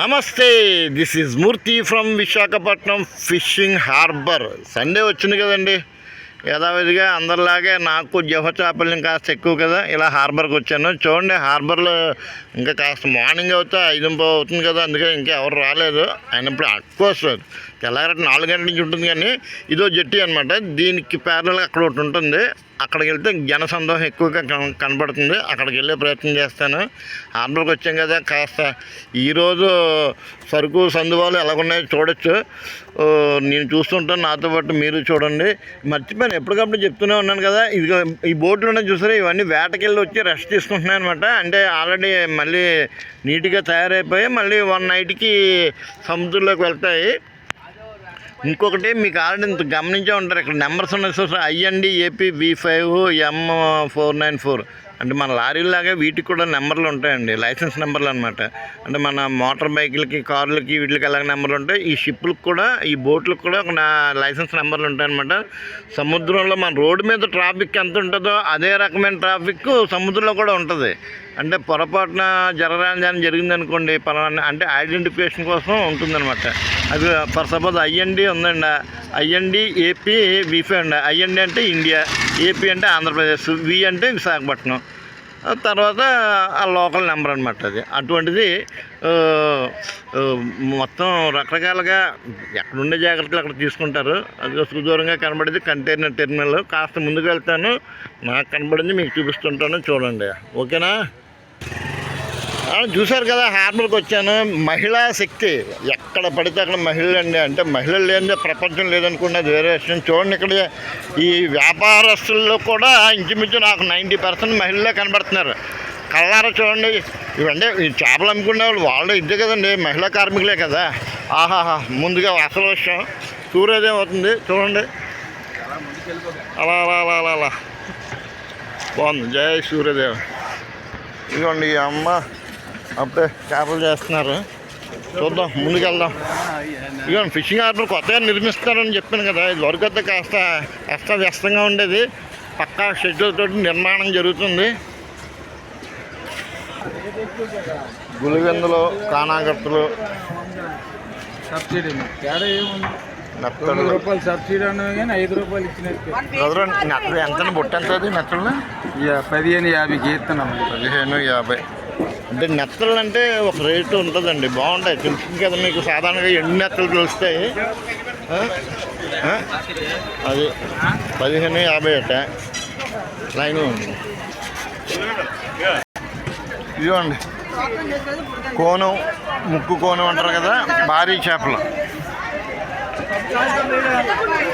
నమస్తే this is Murthy from Visakhapatnam fishing harbour Sunday వచ్చింది కదండి. యథావిధిగా అందరిలాగే నాకు జహ చేపలు కాస్త ఎక్కువ కదా ఇలా హార్బర్కి వచ్చాను. చూడండి హార్బర్లో ఇంకా కాస్త మార్నింగ్ అవుతే ఐదు అవుతుంది కదా అందుకే ఇంకా ఎవరు రాలేదు. అయినప్పుడు ఎక్కువ వస్తుంది నాలుగు గంటల నుంచి ఉంటుంది కానీ ఇదో జట్టి అనమాట దీనికి ప్యారల్గా అక్కడ ఒకటి ఉంటుంది. అక్కడికి వెళ్తే జన సందోహం ఎక్కువగా కన- కనబడుతుంది. అక్కడికి వెళ్ళే ప్రయత్నం చేస్తాను. హార్బర్కి వచ్చాం కదా కాస్త ఈరోజు సరుకు సందువాలు ఎలాగున్నాయో చూడొచ్చు. నేను చూస్తుంటాను నాతో పాటు మీరు చూడండి. మర్చిపోయాను ఎప్పటికప్పుడు చెప్తూనే ఉన్నాను కదా. ఇది ఈ బోట్లు చూసారా ఇవన్నీ వేటకెళ్ళి వచ్చి రెస్ట్ తీసుకుంటున్నాయి అనమాట అంటే ఆల్రెడీ మళ్ళీ నీట్గా తయారైపోయి మళ్ళీ వన్ నైట్కి సముద్రంలోకి వెళ్తాయి. ఇంకొకటి మీకు ఆల్రెడీ ఇంత గమనించే ఉంటారు. ఇక్కడ నెంబర్స్ ఉన్నాయి sir IND AP V five M four nine four. అంటే మన లారీలాగే వీటికి కూడా నెంబర్లు ఉంటాయండి. లైసెన్స్ నెంబర్లు అనమాట అంటే మన మోటార్ బైకులకి కార్లకి వీటికి అలాగే నెంబర్లు ఉంటాయి? ఈ షిప్లకు కూడా ఈ బోట్లకు కూడా ఒక లైసెన్స్ నెంబర్లు ఉంటాయన్నమాట. సముద్రంలో మన రోడ్డు మీద ట్రాఫిక్ ఎంత ఉంటుందో అదే రకమైన ట్రాఫిక్ సముద్రంలో కూడా ఉంటుంది. అంటే పొరపాటున జరగరాని జరిగిందనుకోండి పలానా అంటే ఐడెంటిఫికేషన్ కోసం ఉంటుందన్నమాట. అది ఫర్ సపోజ్ ఐఎన్డి ఉందండి ఐఎన్డి ఏపీ విఫై అండి ఐఎన్డి అంటే ఇండియా ఏపీ అంటే ఆంధ్రప్రదేశ్ వి అంటే విశాఖపట్నం. తర్వాత ఆ లోకల్ నెంబర్ అనమాట అది. అటువంటిది మొత్తం రకరకాలుగా ఎక్కడుండే జాగ్రత్తలు అక్కడ తీసుకుంటారు. అది సుదూరంగా కనబడేది కంటైనర్ టెర్మినల్. కాస్త ముందుకు వెళ్తాను. నాకు కనబడింది మీకు చూపిస్తుంటాను. చూడండి. ఓకేనా? చూశారు కదా హార్బర్కి వచ్చాను. మహిళా శక్తి ఎక్కడ పడితే అక్కడ మహిళలు అండి అంటే మహిళలు లేని ప్రపంచం లేదనుకున్నది వేరే విషయం. చూడండి ఇక్కడ ఈ వ్యాపారస్తుల్లో కూడా ఇంచుమించు నాకు నైంటీ పర్సెంట్ మహిళలే కనబడుతున్నారు. కళ్ళారా చూడండి. ఇవంటే ఈ చేపలు అమ్ముకునే వాళ్ళు వాళ్ళు ఇదే కదండి మహిళా కార్మికులే కదా. ఆహాహా ముందుగా అసలు విషయం. సూర్యోదయం అవుతుంది చూడండి. అలా అలా అలా అలా అలా. బాగుంది. జై సూర్యదేవ్ ఇదిగోండి ఈ అమ్మ. అప్పుడే చేపలు చేస్తున్నారు. చూద్దాం ముందుకెళ్దాం. ఇదిగోండి ఫిషింగ్ హార్బర్ కొత్తగా నిర్మిస్తారని చెప్పాను కదా. ఇది వరకు అయితే కాస్త అస్తవ్యస్తంగా ఉండేది. పక్కా షెడ్యూల్ తోటి నిర్మాణం జరుగుతుంది. గులివెందులు కానాగత్తులు సబ్సిడీ రూపాయలు సబ్సిడీ కానీ ఐదు రూపాయలు ఇచ్చినట్టు. ఎంత బుట్ట ఎంత ఇక పదిహేను యాభైకి ఇస్తున్నాం. పదిహేను యాభై. అంటే నెత్తలు అంటే ఒక రేటు ఉంటుందండి. బాగుంటాయి. తెలుస్తుంది కదా మీకు. సాధారణంగా ఎన్ని నెత్తలు తెలుస్తాయి? అది పదిహేను యాభై అట లైన్ ఉంది. ఇదిగోండి. కోనం ముక్కు కోనం అంటారు కదా భారీ చేపలు.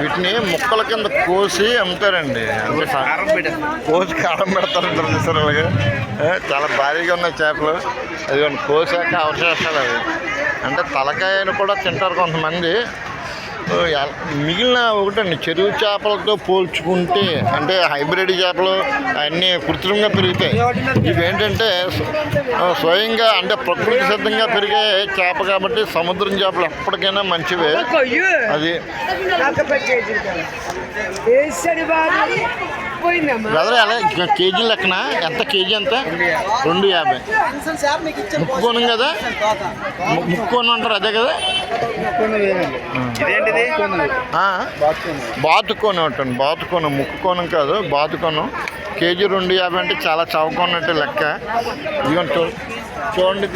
వీటిని ముక్కల కింద కోసి అమ్ముతారండి. అంటే కోసి కారం పెడతారు చూసారు అలాగే ఏ, చాలా భారీగా ఉన్నాయి చేపలు. అది కోసాక అవశేషాలు అవి. అంటే తలకాయను కూడా తింటారు కొంతమంది. మిగిలిన ఒకటండి చెరువు చేపలతో పోల్చుకుంటే అంటే హైబ్రిడ్ చేపలు అన్నీ కృత్రిమంగా పెరుగుతాయి. ఇవి ఏంటంటే స్వ- ఆ, స్వయంగా అంటే ప్రకృతి సిద్ధంగా పెరిగే చేప కాబట్టి సముద్రం చేపలు ఎప్పటికైనా మంచివే. అది బ్రదర్ ఎలా ఇక కేజీ లెక్కన? ఎంత కేజీ ఎంత రెండు యాభై. ముక్కుకోనం కదా? ముక్కుకోనం అంటారు అదే కదా? ఆ? బాతుకోనం అంటాను. బాతుకోనం ముక్కుకోనం కాదు బాతుకోనం. కేజీ రెండు యాభై అంటే చాలా చౌకన్నట్టు లెక్క. ఇదిగోండి చూ చూడండి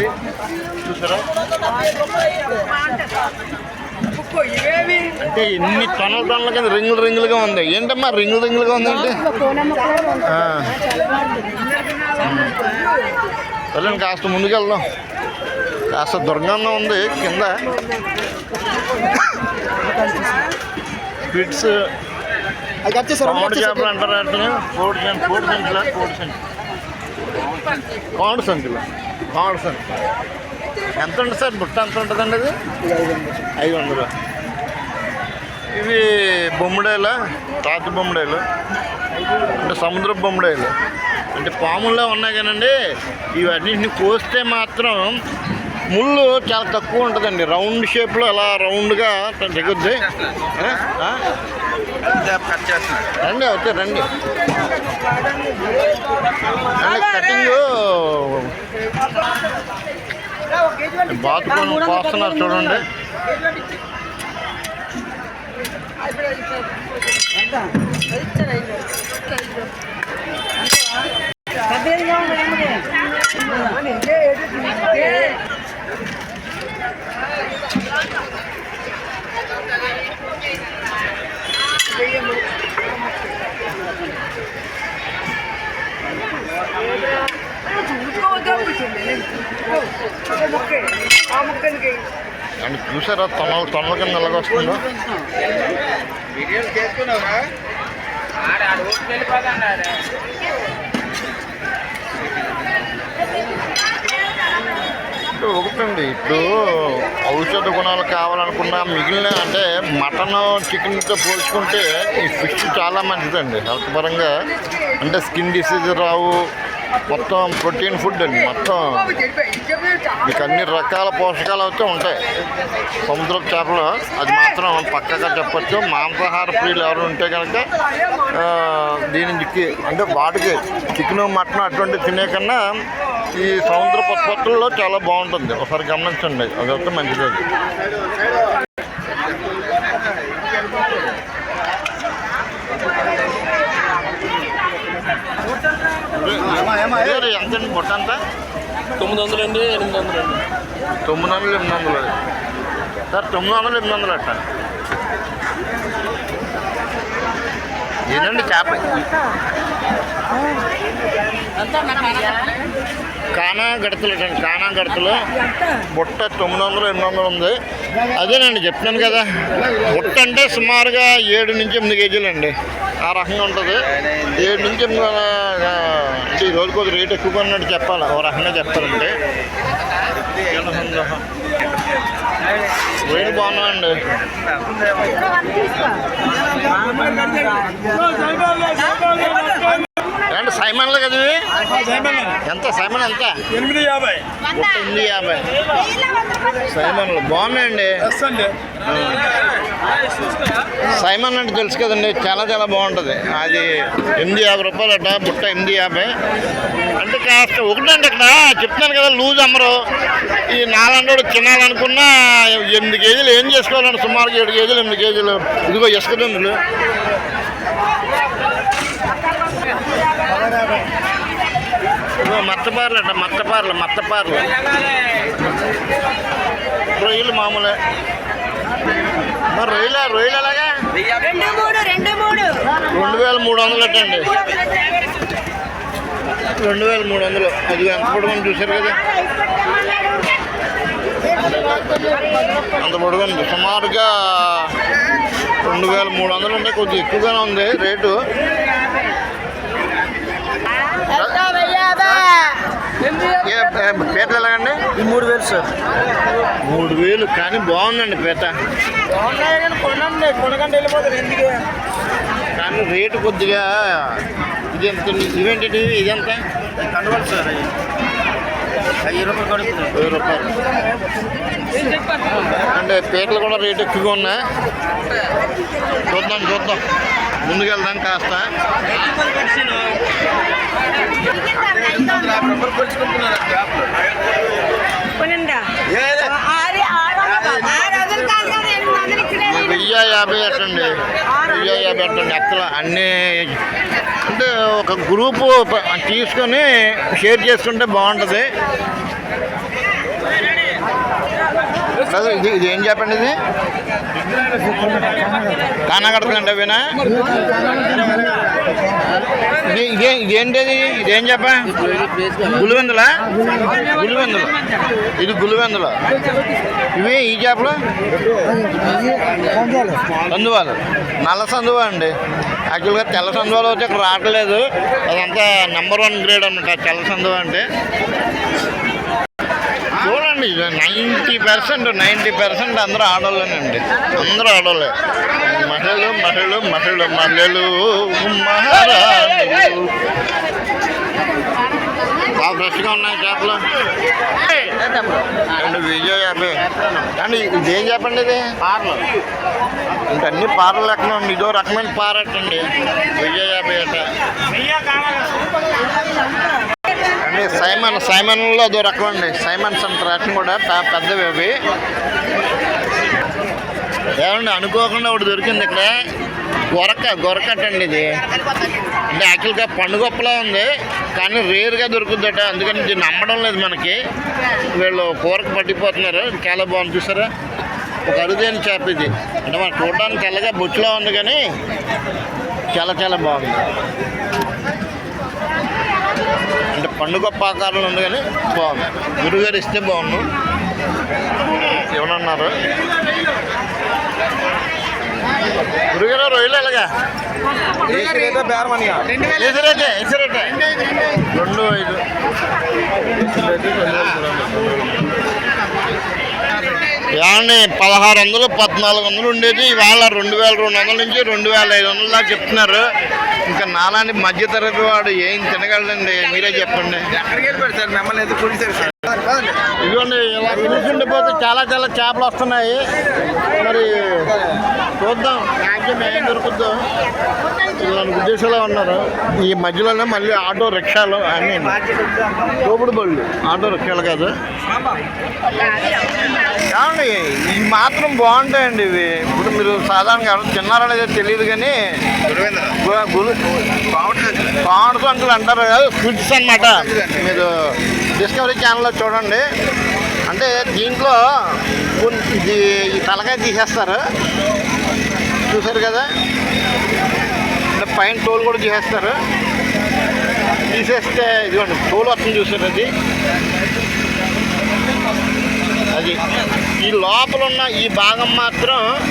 చూసారా? అంటే ఎన్ని టన్నుల టన్నుల కింద రింగులు రింగులుగా ఉంది. ఏంటమ్మా రింగులు రింగులుగా ఉందండి ఆ. వెళ్ళండి కాస్త ముందుకెళ్దాం. కాస్త దుర్గంధం ఉంది కింద. స్పిట్స్ కోడి చేపలు అంటారు కోడి సెంట్ కోడి సెంచులా? కోడి సెంచు కోడి సంచులు? కోడి సార్. ఎంత ఉంటుంది సార్? బుట్ట ఎంత ఉంటుందండి అది ఐదు వందలు. ఇవి బొమ్మడాయిలా? తాత బొమ్మడాయిలు? అంటే సముద్ర బొమ్మడాయిలు? అంటే పాముల్లో ఉన్నాయి కానండి. ఇవన్నింటిని కోస్తే మాత్రం ముళ్ళు చాలా తక్కువ ఉంటుందండి రౌండ్ షేప్లో అలా రౌండ్గా దిగుద్ది? రండి ఓకే రండి రండి కటింగ్ బాతుకొని కోస్తున్నారు చూడండి అండ్ చూసారా తొనలు తొనల కింద ఎలాగొస్తుందో వీడియోలు చేసుకున్నావురా? అంటే ఆడ ఇప్పుడు ఒకటండి ఇప్పుడు ఔషధ గుణాలు కావాలనుకున్న మిగిలిన అంటే మటన్ చికెన్తో పోల్చుకుంటే ఈ ఫిష్ చాలా మంచిదండి. హెల్త్ పరంగా అంటే స్కిన్ డిసీజ్ రావు. మొత్తం ప్రోటీన్ ఫుడ్ అండి మొత్తం. మీకు అన్ని రకాల పోషకాలు అయితే ఉంటాయి. సముద్ర చేపలు అది మాత్రం పక్కగా చెప్పచ్చు. మాంసాహార ప్రియులు ఎవరు ఉంటే కనుక దీని దీనికి అంటే వాటికి చికెన్ మటన్ అటువంటి తినే కన్నా ఈ సముద్ర ఉత్పత్తుల్లో చాలా బాగుంటుంది. ఒకసారి గమనించండి. అదైతే మంచిది. అది ఇదే ఎంతండి బుట్ట అంతా? తొమ్మిది వందలు అండి ఎనిమిది వందలు అండి తొమ్మిది వందలు ఎనిమిది వందలు సార్ తొమ్మిది వందలు ఎనిమిది వందలు అట్ట ఏంటండి చేప కానా గడతలు అండి కానా గడతలు బుట్ట తొమ్మిది వందలు ఎనిమిది వందలు ఉంది. అదేనండి చెప్తున్నాను కదా బుట్ట అంటే సుమారుగా ఏడు నుంచి ఎనిమిది కేజీలు అండి. ఆ రకంగా ఉంటుంది. ఏడు నుంచి ఎనిమిది అంటే ఈ రోజు కొద్దిగా రేట్ ఎక్కువగా ఉన్నట్టు చెప్పాలి. ఓ రకంగా చెప్పాలంటే. రేటు బాగున్నాయండి ఏంటి సైమన్లు కదా? ఎంత సైమన్ ఎంత? ఎనిమిది యాభై. ఎనిమిది యాభై. సైమన్లు బాగున్నాయండి. సైమన్ అంటే తెలుసు కదండి చాలా చాలా బాగుంటుంది. అది ఎనిమిది యాభై రూపాయలు అట బుట్ట ఎనిమిది యాభై. అంటే కాస్త ఒకటండి ఇక్కడ చెప్తున్నాను కదా లూజ్ అమ్మరు. ఈ నాలంటోడు తినాలనుకున్నా ఎనిమిది కేజీలు ఏం చేసుకోవాలండి సుమారుగా ఏడు కేజీలు ఎనిమిది కేజీలు. ఇదిగో ఇసుక దుందులు మత్తపార్లు అంట మత్తపార్లు మత్తపార్లు రొయ్యలు మామూలే. మరి రొయ్యల రొయ్యలు ఎలాగా? రెండు వేల మూడు వందలు అట్టండి రెండు వేల మూడు వందలు. అది ఎంత పొడుగుని చూశారు కదా. అంత పొడుగుంది. సుమారుగా రెండు వేల మూడు వందలు అంటే కొద్దిగా ఎక్కువగానే ఉంది రేటు. ఎలాగండి? ఈ మూడు వేలు సార్. మూడు వేలు కానీ బాగుందండి పీత కొనండి కొనకండి వెళ్ళిపోతారు ఎందుకు కానీ రేటు కొద్దిగా ఇది ఎంత ఇవేంటి ఇదెంత? కండువాలి సార్ వెయ్యి రూపాయలు వెయ్యి రూపాయలు. అంటే పీటలు కూడా రేట్ ఎక్కువగా ఉన్నాయి. చూద్దాం చూద్దాం. ముందుకెళ్దాం కాస్త. వెయ్యి యాభై అట్టండి. వెయ్యి యాభై అట్టండి. అసలు అన్నీ అంటే ఒక గ్రూపు తీసుకొని షేర్ చేసుకుంటే బాగుంటుంది. అదే ఇది ఇది ఏం చెప్పండి ఇది? కానగడతండి అవినా ఇది ఇదే ఇదేంటిది ఇదేం చెప్ప? గులివెందులా గులివెందులు ఇది గులివెందులు ఇవి ఈ చేపలు? సందువాలు. నల్ల సందువా అండి. యాక్చువల్గా తెల్ల సందువాలు వచ్చి ఇక్కడ రావట్లేదు. అదంతా నెంబర్ వన్ గ్రేడ్ అనమాట తెల్ల సందువా అంటే. చూడండి నైంటీ పర్సెంట్ నైంటీ పర్సెంట్ అందరూ ఆడవాళ్ళేనండి అందరూ ఆడవాళ్ళే మహిళలు మహిళలు మహిళలు మహిళలు మహారాణులు. బాగా ఫ్రెష్గా ఉన్నాయి చేపలు. అండి వెయ్యి యాభై. అండి ఇదేం చెప్పండి ఇది? పార్లు. ఇంకా అన్ని పార్లు ఉంది. ఇదో రకమైన పారటండి వెయ్యి యాభై అట సైమన్ సైమన్లో అదో రకం అండి సైమన్స్ కూడా పెద్దవి అవి. ఏమండి అనుకోకుండా ఒకటి దొరికింది ఇక్కడ. గొరక గొరకట అండి ఇది. అంటే యాక్చువల్గా పండుగప్పలా ఉంది కానీ రేర్గా దొరుకుతుందట అందుకని దీన్ని నమ్మడం లేదు మనకి. వీళ్ళు కూరకు పట్టిపోతున్నారు. చాలా బాగుంది చూసారా? ఒక అరుదైన చేప ఇది. అంటే మనం చూడడానికి తెల్లగా బొచ్చులో ఉంది కానీ చాలా చాలా బాగుంది. పండుగ ఆకారంలో ఉంది కానీ బాగుంది. గురుగారు ఇస్తే బాగుండు. ఏమన్నారు గురుగారు రొయ్యలు ఎలాగా? ఎసిరేటే ఎసిరేటే రెండు ఐదు. ఏమండి? పదహారు వందలు పద్నాలుగు వందలు ఉండేది. ఇవాళ రెండు వేల రెండు వందల నుంచి రెండు వేల ఐదు వందల దాకా చెప్తున్నారు. ఇంకా నాలాంటి మధ్యతరగతి వాడు ఏం తినగలడండి? మీరే చెప్పండి. ఎక్కడికి వెళ్ళిపోయారు సార్? మిమ్మల్ని ఎందుకు కుడిసారు సార్? ఇదిగోండి ఇలా చూసుకుంటే పోతే చాలా చాలా చేపలు వస్తున్నాయి. మరి చూద్దాం మ్యాక్సిమం ఏం దొరుకుద్దో. ఇలాంటి ఉద్దేశాలు ఉన్నారు. ఈ మధ్యలోనే మళ్ళీ ఆటో రిక్షాలు అన్నీ తోపుడు బళ్ళు ఆటో రిక్షాలు కాదు. ఏమండి ఇవి మాత్రం బాగుంటాయండి ఇవి. ఇప్పుడు మీరు సాధారణంగా ఎవరు తిన్నారో లేదో తెలియదు కానీ పావుడు అంకులు అంటారు కదా స్వీట్స్ అన్నమాట. మీరు డిస్కవరీ ఛానల్లో చూడండి. అంటే దీంట్లో కొన్ని- ఇది ఈ తలకాయ తీసేస్తారు. చూసారు కదా? అంటే పైన టోల్ కూడా తీసేస్తారు. తీసేస్తే ఇదిగోండి టోల్ వస్తుంది చూసారు అది. అది. ఈ లోపల ఉన్న ఈ భాగం మాత్రం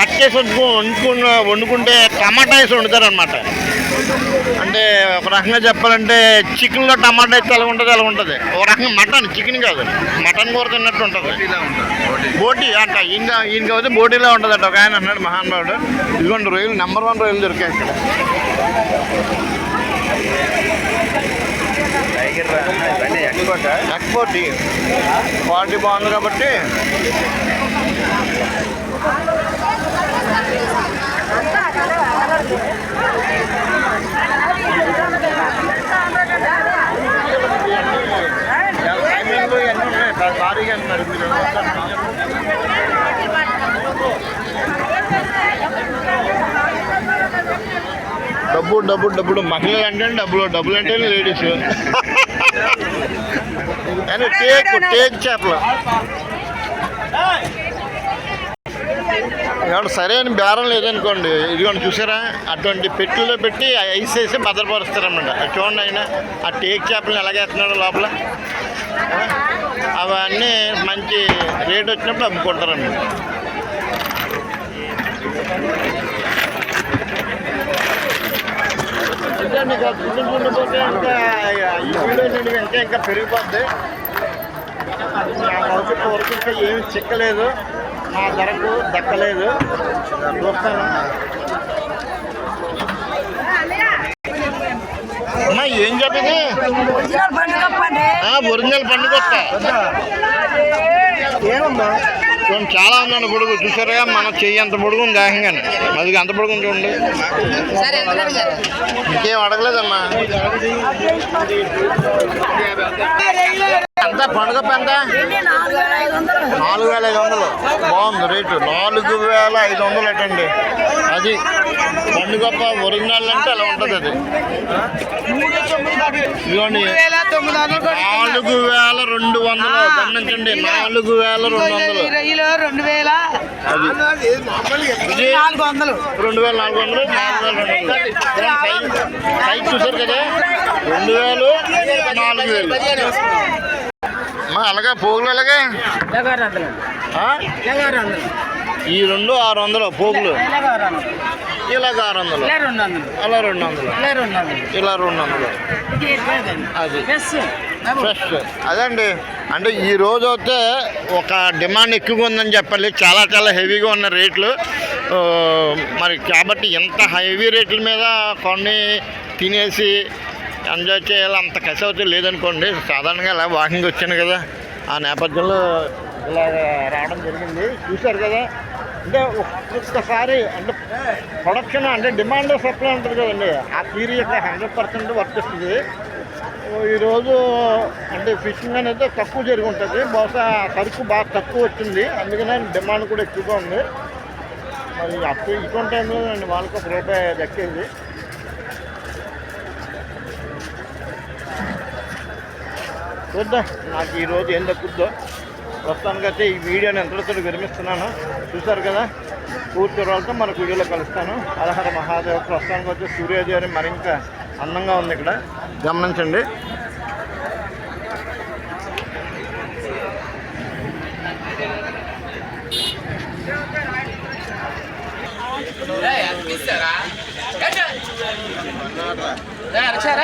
కట్ చేసి వండుకున్న వండుకుంటే టమాటా వేసి వండుతారు అనమాట అంటే ఒక రకంగా చెప్పాలంటే చికెన్లో టమాటా అయితే ఎలా ఉంటుంది అలా ఉంటుంది ఒక రకంగా మటన్ చికెన్ కాదు. మటన్ కూర తిన్నట్టు ఉంటుంది. బోటీ. అంట ఈయన ఈయనకి అయితే బోటీలో ఉంటుంది ఒక ఆయన అన్నాడు మహానుభావుడు ఇదిగోండి రొయ్యలు నెంబర్ వన్ రొయ్యలు దొరికాయి ఇక్కడ. ఎక్స్పోర్ట్? క్వాలిటీ బాగుంది కాబట్టి టైమింగ్లు ఇవన్నీ ఉన్నాయి భా- భారీగా మీరు. డబ్బు డబ్బు డబ్బులు. మహిళలు అంటే డబ్బులు డబ్బులు అంటే లేడీస్. అని టేక్ టేక్ చేపలు. ఏమన్నా సరే అని బేరం లేదనుకోండి. ఇదిగోండి చూసారా? అటువంటి పెట్టెలో పెట్టి ఐస్ వేసి భద్రపరుస్తారన్నమాట. అది చూడండి ఆయన ఆ టేక్ చేపలను ఎలాగేస్తున్నాడు లోపల. అవన్నీ మంచి రేట్ వచ్చినప్పుడు అమ్ముకుంటారన్నమాట ఇంకా మీకు చూపించుకుంటూ ఇంకా వీడియో ఇంకా ఇంకా పెరిగిపోద్ది. నాకు వరకు ఇంకా ఏమి చిక్కలేదు నా ధరకు దక్కలేదు చూస్తాను అమ్మా ఏం చెప్పింది ఒరిజినల్ పండుగ ఏమమ్మా? చూడండి చాలా ఉందండి పొడుగు చూసారా మన చెయ్యి అంత పొడుగు ఉంది ఏకంగానే అది అంత పొడుగు చూడండి ఇంకేం అడగలేదమ్మా. ఎంత? పండుగ ఎంత? నాలుగు వేల ఐదు వందలు. బాగుంది రేటు. నాలుగు వేల ఐదు వందలు అటండి. అది. పండుగప్ప ఒరిజినల్ అంటే అలా ఉంటుంది అది. ఇదిగోండి. నాలుగు వేల రెండు వందలు గమనించండి. నాలుగు వేల రెండు వందలు. రెండు వేల నాలుగు వందలు. రెండు వేల నాలుగు వందలు నాలుగు వేల రెండు వందలు. సైజ్. చూసారు కదా? రెండు వేలు నాలుగు వేలు. అలాగే? పోగులు అలాగే? ఈ రెండు ఆరు వందలు పోగులు. ఇలాగ ఆరు వందలు రెండు వందలు అలా రెండు వందలు రెండు వందలు ఇలా రెండు వందలు అది. ఫ్రెష్ అదండి. అంటే ఈ రోజు అయితే ఒక డిమాండ్ ఎక్కువగా ఉందని చెప్పాలి. చాలా చాలా హెవీగా ఉన్న రేట్లు. ఆ, మరి కాబట్టి ఎంత హెవీ రేట్ల మీద కొన్ని తినేసి ఎంజాయ్ చేయాలి అంత కసి అయితే లేదనుకోండి. సాధారణంగా ఇలా వాకింగ్ వచ్చాను కదా. ఆ నేపథ్యంలో ఇలా రావడం జరిగింది. చూశారు కదా. అంటే ఒక్కొక్కసారి అంటే ప్రొడక్షన్ అంటే డిమాండ్ సప్లై ఉంటుంది కదండి. ఆ థీరీ హండ్రెడ్ పర్సెంట్ వర్తిస్తుంది ఈరోజు అంటే ఫిషింగ్ అనేది తక్కువ జరిగి ఉంటుంది బహుశా సరుకు బాగా తక్కువ వచ్చింది. అందుకనే డిమాండ్ కూడా ఎక్కువగా ఉంది. మరి అప్పుడు ఇటువంటి టైంలో నేను వాళ్ళకి ఒక రూపాయి దక్కేది. చూద్దాం. నాకు ఈరోజు ఏం దక్కుద్దో. ప్రస్తుతానికైతే ఈ వీడియోని ఎంతటితో విరమిస్తున్నాను. చూశారు కదా? పూర్తి వాళ్ళతో మనకు వీడియోలో కలుస్తాను. అలహర మహాదేవ ప్రస్తుతానికి వచ్చి సూర్యోదయం మరింత అందంగా ఉంది ఇక్కడ. గమనించండి. బండ్లు